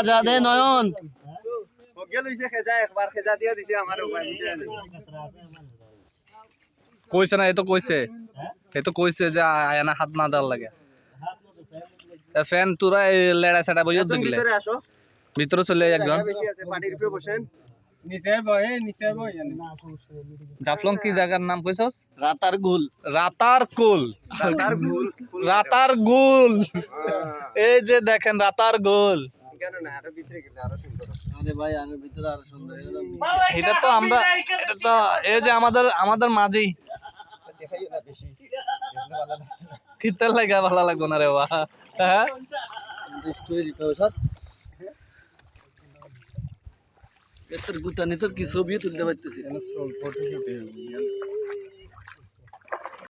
আজাদ এ নয়ন। কইছে না এ তো কইছে। এ তো কইছে যে আয়না হাত না দেওয়ার লাগে। ফ্যান তোরা লেড়া সেটা বইয়ে দিলে। ভিতরে চলে একজন। নিচে বহে নিচে জাফলং কি জায়গার নাম কইছস? রাতার গুল। রাতার কুল। তার ভুল রাতার গুল। এই যে দেখেন রাতার গোল। কেন না আরও ভিতরে গেলে আরও সুন্দর আরে ভাই আরে ভিতরে আরও সুন্দর এটা তো আমরা এটা তো এই যে আমাদের আমাদের মাঝি। দেখাই না লাগা ভালো লাগবে না। রে বা হ্যাঁ? স্টোরি দিতে হবে স্যার এত গুতানি তো কি ছবিও তুলতে পারতেছি?